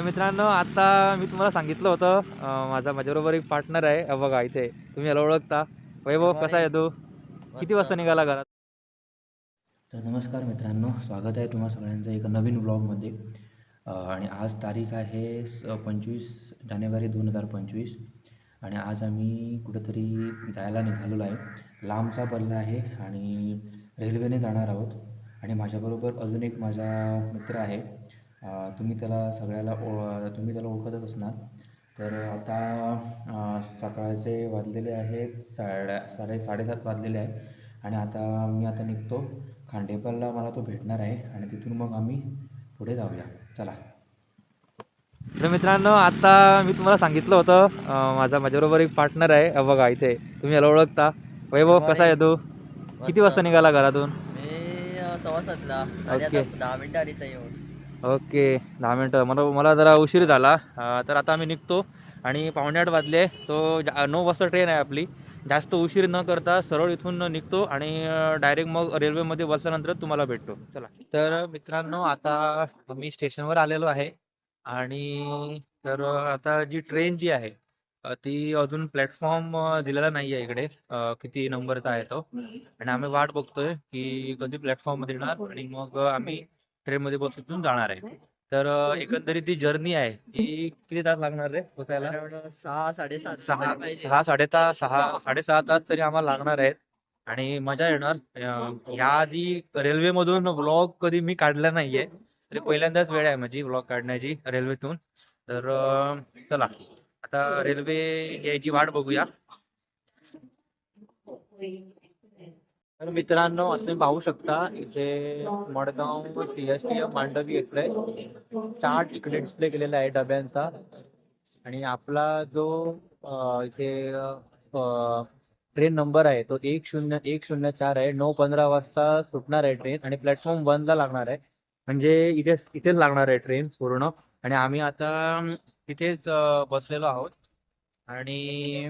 तर मित्रांनो आता मी तुम्हाला सांगितलं होतं माझा माझ्याबरोबर एक पार्टनर आहे बघा इथे. तुम्ही याला ओळखता. वैभव कसा आहे तू? किती वाजता निघाला घरात? तर नमस्कार मित्रांनो स्वागत आहे तुम्हा सगळ्यांचं एका नवीन ब्लॉगमध्ये आणि आज तारीख आहे स पंचवीस जानेवारी दोन हजार पंचवीस. आणि आज आम्ही कुठेतरी जायला निघालेलो आहे. लांबचा पल्ला आहे आणि रेल्वेने जाणार आहोत. आणि माझ्याबरोबर अजून एक माझा मित्र आहे. तुम्ही त्याला सगळ्याला ओळ तुम्ही त्याला ओळखतच असणार. तर आता अ, सकाळचे वाजलेले आहेत साडे साडे साडेसात वाजलेले आहेत. आणि आता मी आता निघतो. खांडेपालला मला तो भेटणार आहे. आणि तिथून मग आम्ही पुढे जाऊया. चला. तर मित्रांनो आता मी तुम्हाला सांगितलं होतं अं, माझा माझ्याबरोबर एक पार्टनर आहे. बघा इथे. तुम्ही याला ओळखता. वैभव कसा आहे तू? किती वाजता निघाला घरातून? मी सव्वा सातला. आणि ओके. आता दहा मिनिटं आली तर येऊन. ओके दहा मिनटं. मला मला जरा उशीर झाला. तर आता आम्ही निघतो आणि पावणे आठ वाजले. तो जा- नऊ वाजता ट्रेन आहे आपली. जास्त उशीर न करता सरळ इथून निघतो आणि डायरेक्ट मग रेल्वेमध्ये बसल्यानंतर तुम्हाला भेटतो. चला. तर मित्रांनो आता मी स्टेशनवर आलेलो आहे. आणि तर आता जी ट्रेन जी आहे ती अजून प्लॅटफॉर्म दिलेला नाही आहे इकडे किती नंबरचा आहे तो. आणि आम्ही वाट बघतोय की कधी प्लॅटफॉर्ममध्ये येणार. आणि मग आम्ही ट्रेनमध्ये बसून जाणार आहे. तर अ, एकंदरीत ती जर्नी आहे ती किती तास लागणार आहे पोचायला सहा साडेसात सहा. सहा साडेसहा सहा साडेसहा तास तरी आम्हाला लागणार आहेत. आणि मजा येणार. या आधी रेल्वेमधून व्लॉग कधी मी काढला नाहीये तरी पहिल्यांदाच वेळ आहे माझी व्लॉग काढण्याची रेल्वेतून. तर चला आता रेल्वे यायची वाट बघूया. तर मित्रांनो तुम्ही पाहू शकता इथे Madgaon T S T Mandovi express chart इकडे डिस्प्ले केलेला आहे डब्यांचा. आणि आपला जो इथे ट्रेन नंबर आहे तो एक शून्य एक शून्य चार आहे. नऊ पंधरा वाजता सुटणार आहे ट्रेन आणि प्लॅटफॉर्म वनला लागणार आहे. म्हणजे इथे इथेच लागणार आहे ट्रेन पूर्ण. आणि आम्ही आता तिथेच बसलेलो आहोत. आणि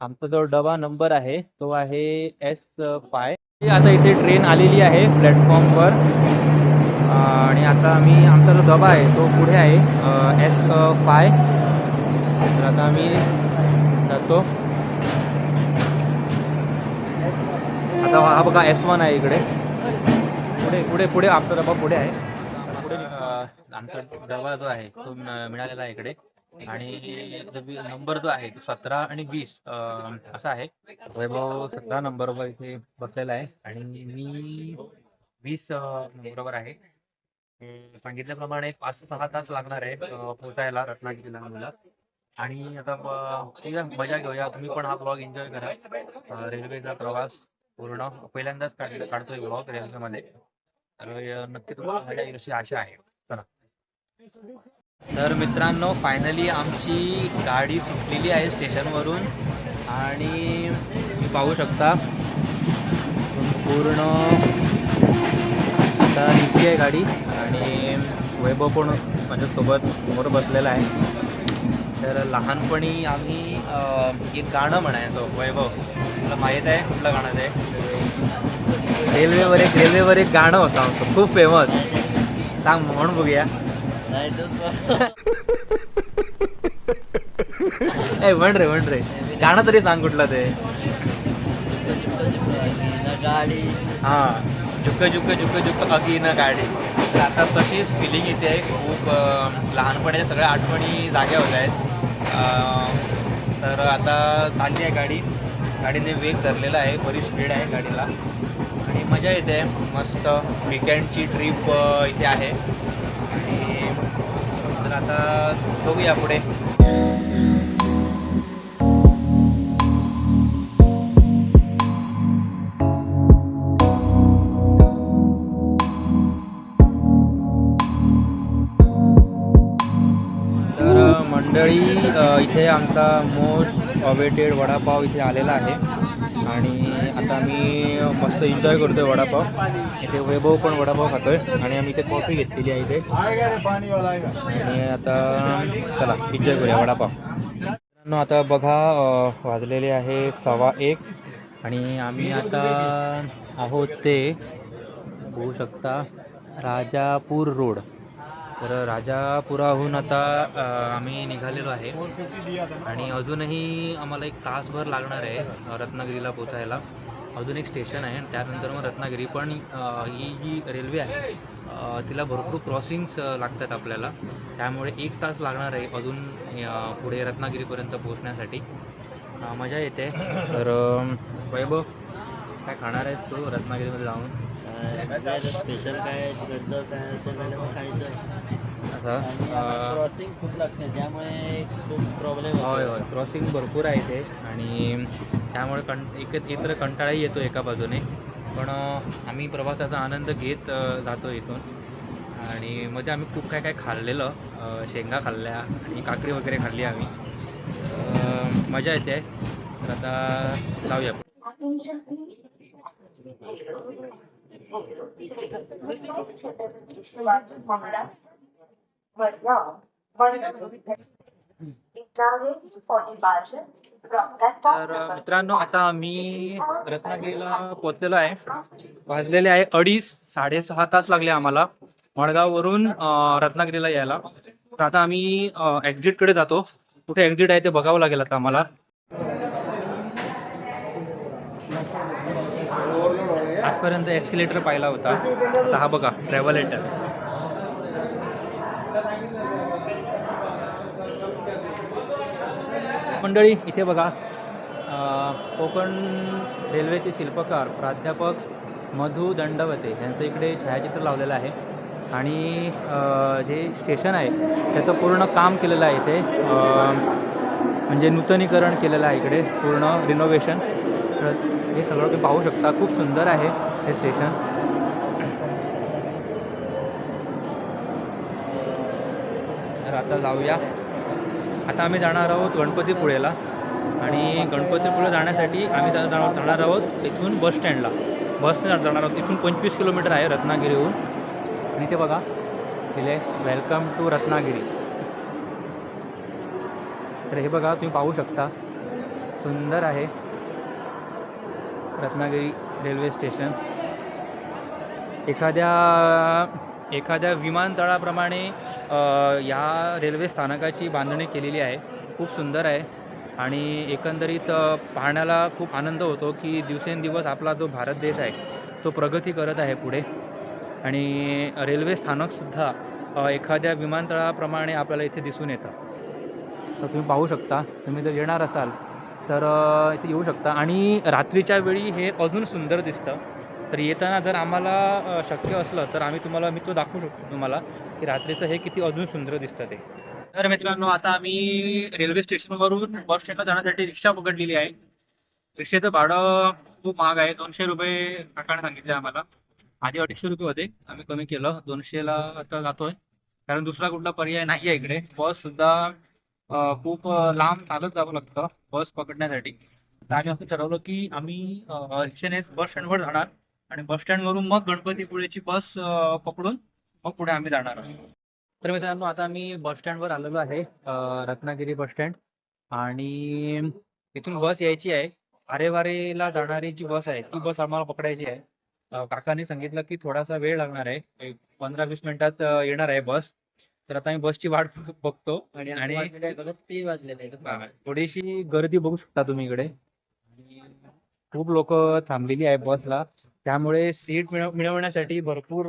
आमचा जो डबा नंबर आहे तो आहे एस फाय. आता इथे ट्रेन आलेली आहे प्लॅटफॉर्मवर आणि आता आम्ही आमचा जो डबा आहे तो पुढे आहे एस फाय. तर आता आम्ही जातो. आता हा बघा एस वन आहे इकडे. पुढे पुढे पुढे आमचा डबा पुढे आहे. पुढे आमचा डबा जो आहे तो मिळालेला आहे इकडे. आणि नंबर जो आहे तो सतरा आणि वीस असा आहे. वैभव सतरा नंबरवर इथे बसलेला आहे. आणि मी वीस नंबरवर आहे. सांगितल्याप्रमाणे पाच ते सहा तास लागणार आहे अं, पोहोचायला रत्नागिरीला मला आणि आता ठीक आहे मजा घेऊया. तुम्ही पण हा ब्लॉग एन्जॉय करा. रेल्वेचा प्रवास पूर्ण पहिल्यांदाच काढ काढतोय ब्लॉग रेल्वेमध्ये. तर नक्की तुम्हाला मजा येईल अशी आशा आहे. चला. तर मित्रांनो फायनली आमची गाडी सुटलेली आहे स्टेशनवरून. आणि तुम्ही पाहू शकता पूर्ण आता निघली आहे गाडी. आणि वैभव पण माझ्यासोबत समोर बसलेला आहे. तर लहानपणी आम्ही एक गाणं म्हणायचो वैभव. तुला माहीत आहे कुठलं गाणं ते? रेल्वेवर एक रेल्वेवर एक गाणं होतं आमचं खूप फेमस सांग म्हणून बघूया. नाही तू ए म्हण रे म्हण रे. गाणं तरी सांग कुठलं ते. गाडी हा. झुक झुक झुक झुक अगी न गाडी. तर आता तशीच फिलिंग येते आहे. खूप लहानपणाच्या सगळ्या आठवणी जाग्या होत आहेत. तर आता चालली आहे गाडी. गाडीने वेग धरलेला आहे. बरी स्पीड आहे गाडीला. आणि मजा येते. मस्त विकेंडची ट्रिप इथे आहे. आता बघूया पुढे. मंडळी इथे आमचा मोस्ट अवेटेड वडापाव इथे आलेला आहे. आणि आता आम्ही मस्त एन्जॉय करतोय वडापाव. इथे वैभव पण वडापाव खातोय. आणि आम्ही इथे कॉफी घेतलेली आहे इथे. आणि आता चला एन्जॉय करूया वडापाव. आता बघा वाजलेले आहे सव्वा एक. आणि आम्ही आता आहोत ते होऊ शकता राजापूर रोड. तर राजापुराहून आता आम्ही निघालेलो आहे. आणि अजूनही आम्हाला एक तासभर लागणार आहे रत्नागिरीला पोचायला. अजून एक स्टेशन आहे आणि त्यानंतर मग रत्नागिरी. पण ही जी रेल्वे आहे तिला भरपूर क्रॉसिंग्स लागतात आपल्याला. त्यामुळे एक तास लागणार आहे अजून पुढे रत्नागिरीपर्यंत पोहोचण्यासाठी. मजा येते. तर वैभव काय खाणार आहेस तू? रत्नागिरीमध्ये जाऊन. स्पेशल काय तिकडचं काय असेल मग खायचं असं आणि अ, क्रॉसिंग खूप लागते त्यामुळे खूप प्रॉब्लेम होय होय. क्रॉसिंग भरपूर आहे इथे. आणि त्यामुळे कं एक एकत्र कंटाळाही येतो एका बाजूने. पण अ, आम्ही प्रवासाचा आनंद घेत अ, जातो इथून. आणि मध्ये आम्ही खूप काय काय खाल्लेलं. अ, शेंगा खाल्ल्या आणि काकडी वगैरे खाल्ली आम्ही. अ, मजा येते. तर आता जाऊया. तर मित्रांनो आता आम्ही रत्नागिरीला पोहोचलेलो आहे. वाजलेले आहे अडीच साडेसहा तास लागले आम्हाला मडगाववरून रत्नागिरीला यायला. तर आता आम्ही एक्झिटकडे जातो. कुठे एक्झिट आहे ते बघावं लागेल आता आम्हाला. आजपर्यंत एस्किलेटर पाहिला होता. आता हा बघा ट्रॅव्हलेटर मंडळी इथे बघा कोकण रेल्वेचे शिल्पकार प्राध्यापक मधु दंडवते यांचं इकडे छायाचित्र लावलेलं आहे. आणि जे स्टेशन आहे त्याचं पूर्ण काम केलेलं आहे इथे. म्हणजे नूतनीकरण केलेलं आहे इकडे पूर्ण रिनोव्हेशन तर हे सगळं तुम्ही पाहू शकता. खूप सुंदर आहे हे स्टेशन तर आता जाऊया. आता आम्ही जाणार आहोत गणपतीपुळेला. आणि गणपतीपुळे जाण्यासाठी आम्ही जाणार जाणार आहोत इथून बस स्टँडला बसने जाणार आहोत. इथून पंचवीस किलोमीटर आहे रत्नागिरीहून. आणि ते बघा तिले वेलकम टू रत्नागिरी. तर हे बघा तुम्ही पाहू शकता. सुंदर आहे. रत्नागिरी रेल्वे स्टेशन एखाद्या एखाद्या विमानतळाप्रमाणे ह्या या रेल्वे स्थानकाची बांधणी केलेली आहे. खूप सुंदर आहे. आणि एकंदरीत पाहण्याला खूप आनंद होतो की दिवसेंदिवस आपला जो भारत देश आहे तो प्रगती करत आहे पुढे. आणि रेल्वे स्थानकसुद्धा एखाद्या विमानतळाप्रमाणे आपल्याला इथे दिसून येतं. तर तुम्ही पाहू शकता. तुम्ही जर येणार असाल तर इथे येऊ शकता. आणि रात्रीच्या वेळी हे अजून सुंदर दिसतं. तर येताना जर आम्हाला शक्य असलं तर आम्ही तुम्हाला मी तो दाखवू शकतो तुम्हाला की रात्रीचं हे किती अजून सुंदर दिसतं ते. तर मित्रांनो आता आम्ही रेल्वे स्टेशनवरून बस स्टँडला जाण्यासाठी रिक्षा पकडलेली आहे. रिक्षेचं भाडं खूप महाग आहे. दोनशे रुपये काकाने सांगितले आम्हाला. आधी अडीचशे रुपये होते. आम्ही कमी केलं. दोनशेला आता जातोय. कारण दुसरा कुठला पर्याय नाही आहे इकडे. बस सुद्धा खूप लांब चालत जावं लागतं बस पकडण्यासाठी. तर आम्ही असं ठरवलं की आम्ही अ, बस स्टँडवर जाणार आणि बस स्टँडवरून मग गणपतीपुळेची बस पकडून मग पुढे आम्ही जाणार आहोत. तर मित्रांनो आता आम्ही बस स्टँडवर आलेलो आहे रत्नागिरी बस स्टँड. आणि इथून बस यायची आहे. आरेवारेला जाणारी जी बस आहे ती बस आम्हाला पकडायची आहे. काकाने काकांनी सांगितलं की थोडासा वेळ लागणार आहे. पंधरा वीस मिनिटात येणार आहे बस. तर आता आम्ही बसची वाट बघतो. आणि थोडीशी गर्दी बघू शकता तुम्ही इकडे. खूप लोक थांबलेली आहे बसला. त्यामुळे सीट मिळव मिळवण्यासाठी भरपूर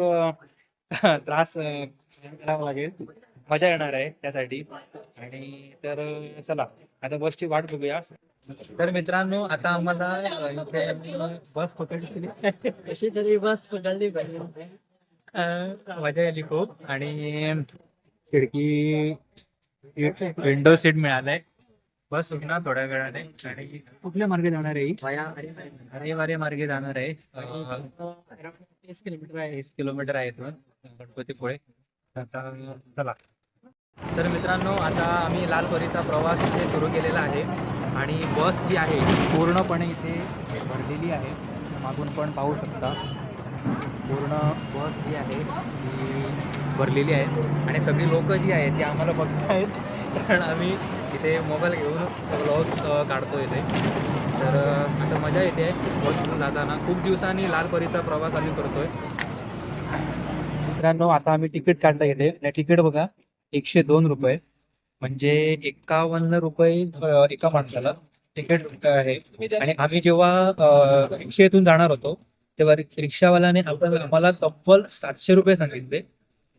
त्रास करावा लागेल. मजा येणार आहे त्यासाठी. आणि तर चला आता बसची वाट बघूया. तर मित्रांनो आता आम्हाला बस पकडली. कशी तरी बस पकडली पाहिजे मजा आली खूप. आणि खिडकी विंडो सीट मिळालाय. बस सुटणार थोड्या वेळाने. आणि कुठल्या मार्गे जाणार आहे ही? वाया अरे बाई. अरे वारे मार्गे जाणार आहे. तीस किलोमीटर आहे. तीस किलोमीटर आहे इथून गणपतीपुळे. आता चला. तर मित्रांनो आता आम्ही लालपरीचा प्रवास इथे सुरू केलेला आहे. आणि बस जी आहे पूर्णपणे इथे भरलेली आहे. मागून पण पाहू शकता. पूर्ण बस जी आहे ती भरलेली आहे. आणि सगळी लोक जी आहेत ती आम्हाला बघतायत. कारण आम्ही इथे मोबाईल घेऊन ब्लॉग काढतो इथे. तर आता मजा येते. बस घेऊन जाताना खूप दिवसांनी लालपरीचा प्रवास आम्ही करतोय. मित्रांनो आता आम्ही तिकीट काढलं येते आणि तिकीट बघा एकशे दोन रुपये. म्हणजे एकावन्न रुपये एका माणसाला तिकीट आहे. आणि आम्ही जेव्हा रिक्षेतून जाणार होतो तेव्हा रिक्षावाल्याने आपण आम्हाला तब्बल सातशे रुपये सांगितले.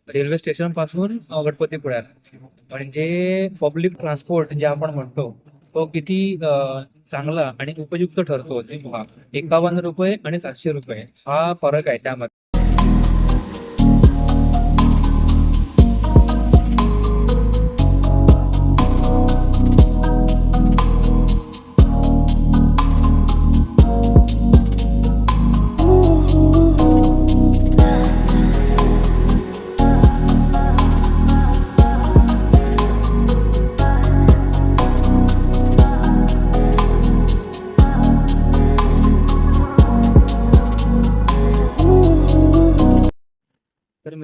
रेल्वे स्टेशनपासून अं, गणपतीपुळ्याला म्हणजे पब्लिक ट्रान्सपोर्ट जे आपण म्हणतो तो किती चांगला आणि उपयुक्त ठरतो एकावन्न रुपये आणि सातशे रुपये. हा फरक आहे त्यामध्ये.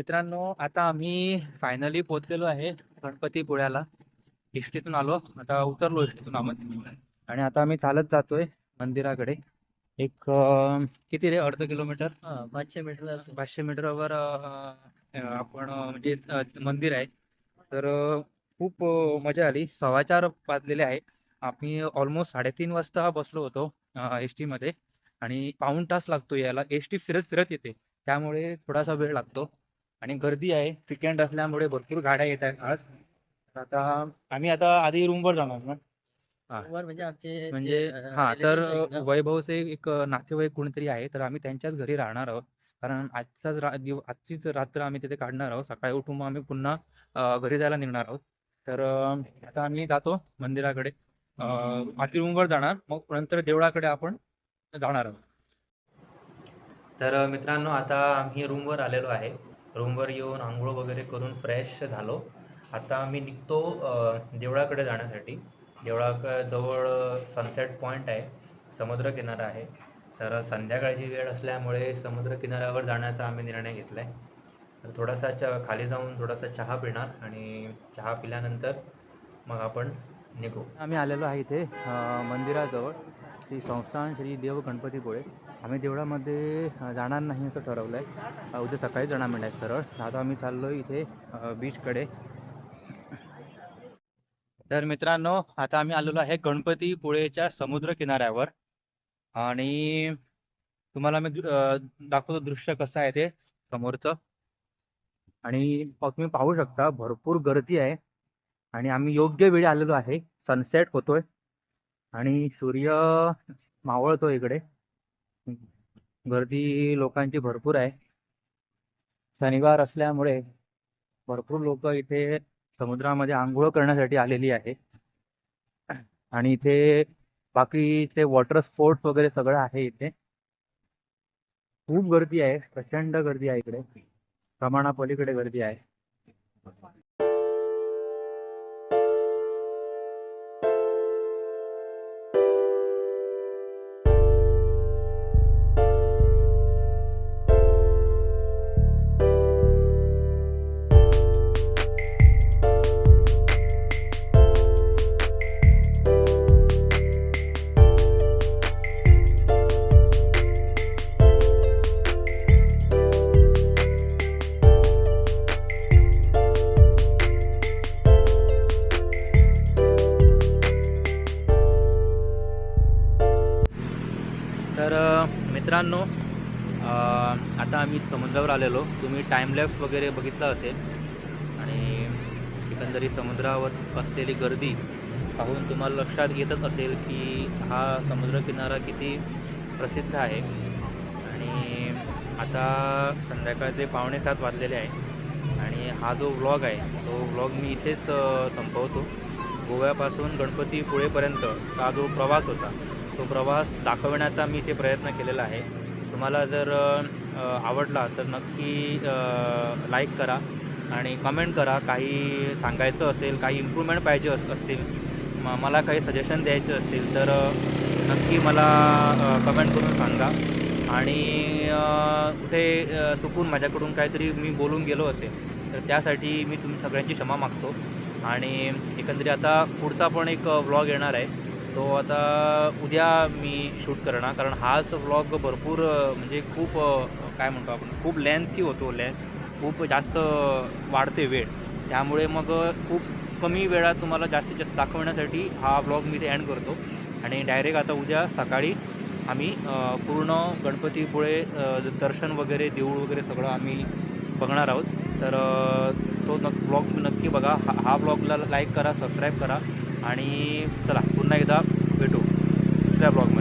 मित्रांनो आता आम्ही फायनली पोहोचलेलो आहे गणपतीपुळ्याला. इष्टीतून आलो. आता उतरलो इष्टीतून आम्ही. आणि आता आम्ही चालत जातोय मंदिराकडे. एक अं, किती रे? अर्ध किलोमीटर? पाचशे मीटर पाचशे मीटरवर अं, अं, आपण अं, म्हणजे अं, मंदिर आहे. तर अं, खूप अं, मजा आली. सव्वा चार वाजलेले आहे. आम्ही ऑलमोस्ट साडेतीन वाजता बसलो होतो एस टीमध्ये आणि पाऊण तास लागतो यायला. एस टी फिरत फिरत येते. त्यामुळे थोडासा वेळ लागतो. आणि गर्दी आहे विकेंड असल्यामुळे भरपूर गाड्या येत आहेत आज आता आम्ही आता आधी रूमवर जाणार ना. हा. वर म्हणजे आमचे म्हणजे हा तर. वैभवचे एक नातेवाईक कोणीतरी आहे तर आम्ही त्यांच्याच घरी राहणार आहोत. कारण आजचाच रा दिव आजचीच रात्र आम्ही तिथे काढणार आहोत. सकाळी उठून मग आम्ही पुन्हा घरी जायला निघणार आहोत. तर आता आम्ही जातो मंदिराकडे. आधी रूमवर जाणार. मग नंतर देवळाकडे आपण जाणार आहोत. तर मित्रांनो आता आम्ही रूमवर आलेलो आहे. रूमवर येऊन आंघोळ वगैरे करून फ्रेश झालो. आता आम्ही निघतो देवळाकडे जाण्यासाठी. देवळाजवळ सनसेट पॉईंट आहे. समुद्रकिनारा आहे. तर संध्याकाळची वेळ असल्यामुळे समुद्रकिनाऱ्यावर जाण्याचा आम्ही निर्णय घेतला आहे तर थोडासा च खाली जाऊन थोडासा चहा पिणार आणि चहा पिल्यानंतर मग आपण निघू. आम्ही आलेलो आहे इथे मंदिराजवळ. श्री संस्थान श्री देव गणपतीपुळे. आम्ही देवळामध्ये जाणार नाही असं ठरवलं आहे उद्या सकाळी जाणार मिळणार सरळ. आता आम्ही चाललो इथे बीचकडे तर मित्रांनो आता आम्ही आलेलो आहे गणपतीपुळेच्या समुद्र किनाऱ्यावर आणि तुम्हाला मी दाखवतो दृश्य कसं आहे ते समोरचं. आणि तुम्ही पाहू शकता भरपूर गर्दी आहे. आणि आम्ही योग्य वेळी आलेलो आहे. सनसेट होतोय. आणि सूर्य मावळतो इकडे. गर्दी लोकांची भरपूर आहे. शनिवार असल्यामुळे भरपूर लोक इथे समुद्रामध्ये आंघोळ करण्यासाठी आलेली आहे आणि इथे बाकीचे वॉटर स्पोर्ट्स वगैरे सगळं आहे इथे. खूप गर्दी आहे प्रचंड गर्दी आहे इकडे. प्रमाणापलीकडे गर्दी आहे. आलेलो. तुम्ही टाईमलॅप्स वगैरे बघितलं असेल. आणि एकंदरीत समुद्रावर असलेली गर्दी पाहून तुम्हाला लक्षात येतच असेल की हा समुद्रकिनारा किती प्रसिद्ध आहे. आणि आता संध्याकाळचे पावणे सात वाजलेले आहे. आणि हा जो व्लॉग आहे तो व्लॉग मी इथेच संपवतो. गोव्यापासून गणपतीपुळेपर्यंत हा जो प्रवास होता तो प्रवास दाखवण्याचा मी इथे प्रयत्न केलेला आहे. तुम्हाला जर आवडला तर नक्की लाईक करा आणि कमेंट करा. काही सांगायचं असेल काही इम्प्रूव्हमेंट पाहिजे असतील म मला काही सजेशन द्यायचे असतील तर नक्की मला कमेंट करून सांगा. आणि कुठे चुकून माझ्याकडून काहीतरी मी बोलून गेलो असेल तर त्यासाठी मी तुम्ही सगळ्यांची क्षमा मागतो. आणि एकंदरीत आता पुढचा पण एक व्लॉग येणार आहे. तो आता उद्या मी शूट करणार. कारण हाच व्लॉग भरपूर म्हणजे खूप काय म्हणतो आपण खूप लेंथी होतो लेंथ खूप जास्त वाढते वेळ. त्यामुळे मग खूप कमी वेळात तुम्हाला जास्तीत जास्त दाखवण्यासाठी हा ब्लॉग मी ते एंड करतो. आणि डायरेक्ट आता उद्या सकाळी आम्ही पूर्ण गणपतीपुळे दर्शन वगैरे देऊळ वगैरे सगळं आम्ही बघणार आहोत. तर तो नक् ब्लॉग नक्की बघा. हा हा ब्लॉगला लाईक करा सबस्क्राईब करा. आणि चला पुन्हा एकदा भेटू दुसऱ्या ब्लॉगमध्ये.